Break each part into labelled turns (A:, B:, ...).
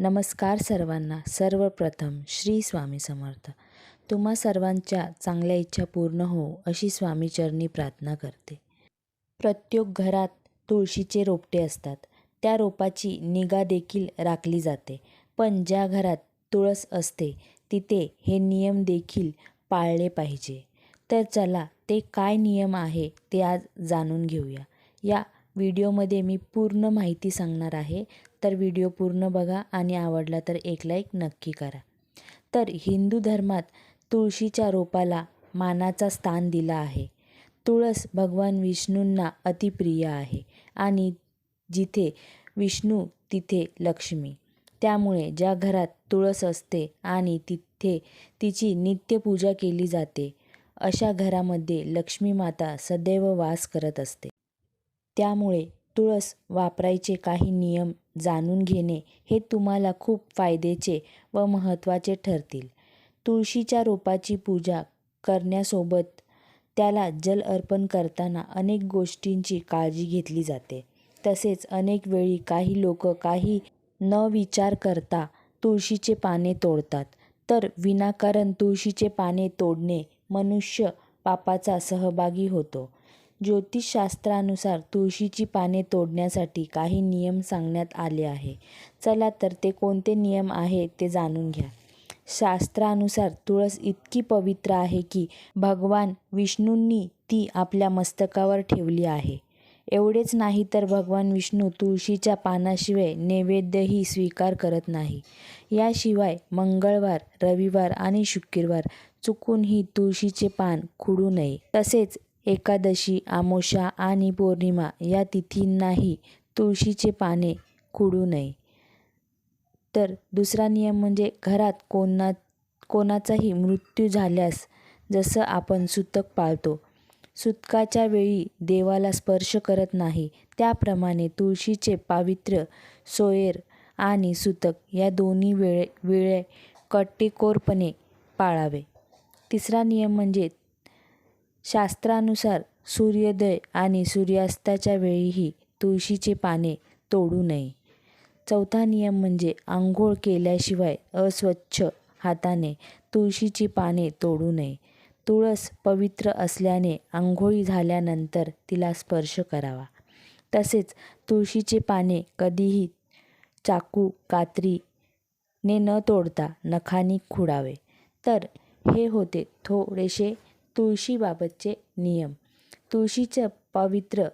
A: नमस्कार सर्वांना. सर्वप्रथम श्री स्वामी समर्थ. तुम्हा सर्वांच्या चांगल्या इच्छा पूर्ण हो अशी स्वामीचरणी प्रार्थना करते. प्रत्येक घरात तुळशीचे रोपटे असतात. त्या रोपाची निगा देखील राखली जाते. पण ज्या घरात तुळस असते तिथे हे नियम देखील पाळले पाहिजे. तर चला ते काय नियम आहे ते आज जाणून घेऊया. या व्हिडिओमध्ये मी पूर्ण माहिती सांगणार आहे. तर व्हिडिओ पूर्ण बघा आणि आवडला तर एक लाईक नक्की करा. तर हिंदू धर्मात तुळशीच्या रोपाला मानाचा स्थान दिला आहे. तुळस भगवान विष्णूंना अतिप्रिय आहे आणि जिथे विष्णू तिथे लक्ष्मी. त्यामुळे ज्या घरात तुळस असते आणि तिथे तिची नित्यपूजा केली जाते अशा घरामध्ये लक्ष्मी माता सदैव वास करत असते. त्यामुळे तुळस वापरायचे काही नियम जाणून घेणे हे तुम्हाला खूप फायद्याचे व महत्त्वाचे ठरतील. तुळशीच्या रोपाची पूजा करण्यासोबत त्याला जल अर्पण करताना अनेक गोष्टींची काळजी घेतली जाते. तसेच अनेक वेळी काही लोक काही न विचार करता तुळशीचे पाने तोडतात. तर विनाकारण तुळशीचे पाने तोडणे मनुष्य पापाचा सहभागी होतो. ज्योतिषशास्त्रानुसार तुळशीची पाने तोडण्यासाठी काही नियम सांगण्यात आले आहे. चला तर ते कोणते नियम आहे ते जाणून घ्या. शास्त्रानुसार तुळस इतकी पवित्र आहे की भगवान विष्णूंनी ती आपल्या मस्तकावर ठेवली आहे. एवढेच नाही तर भगवान विष्णू तुळशीच्या पानाशिवाय नैवेद्यही स्वीकार करत नाही. याशिवाय मंगळवार रविवार आणि शुक्रवार चुकूनही तुळशीचे पान खुडू नये. तसेच एकादशी आमोशा आणि पौर्णिमा या तिथींनाही तुळशीचे पाने खुडू नये. तर दुसरा नियम म्हणजे घरात कोणा कोणाचाही मृत्यू झाल्यास जसं आपण सुतक पाळतो सुतकाच्या वेळी देवाला स्पर्श करत नाही त्याप्रमाणे तुळशीचे पावित्र्य सोयर आणि सुतक या दोन्ही वेळे वेळे कट्टेकोरपणे पाळावे. तिसरा नियम म्हणजे शास्त्रानुसार सूर्योदय आणि सूर्यास्ताच्या वेळीही तुळशीचे पाने तोडू नये. चौथा नियम म्हणजे आंघोळ केल्याशिवाय अस्वच्छ हाताने तुळशीची पाने तोडू नये. तुळस पवित्र असल्याने आंघोळी झाल्यानंतर तिला स्पर्श करावा. तसेच तुळशीचे पाने कधीही चाकू कात्रीने न तोडता नखानी खुडावे. तर हे होते थोडेसे तुळशीबाबतचे नियम. तुळशीचं पवित्र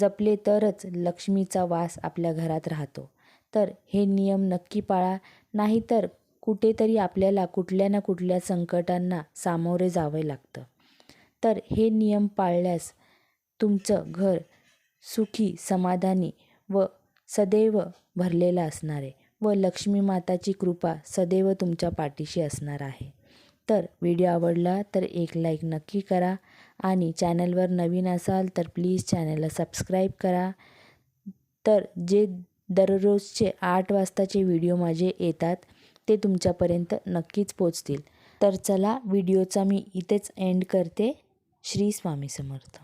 A: जपले तरच लक्ष्मीचा वास आपल्या घरात राहतो. तर हे नियम नक्की पाळा नाहीतर कुठेतरी आपल्याला कुठल्या ना कुठल्या संकटांना सामोरे जावे लागतं. तर हे नियम पाळल्यास तुमचं घर सुखी समाधानी व सदैव भरलेलं असणार आहे व लक्ष्मी माताची कृपा सदैव तुमच्या पाठीशी असणार आहे. तर व्हिडिओ आवडला तर एक लाईक नक्की करा. आणि चॅनलवर नवीन असाल तर प्लीज चॅनलला सबस्क्राईब करा. तर जे दररोजचे आठ वाजताचे व्हिडिओ माझे येतात ते तुमच्यापर्यंत नक्कीच पोचतील. तर चला व्हिडिओचा मी इथेच एंड करते. श्री स्वामी समर्थ.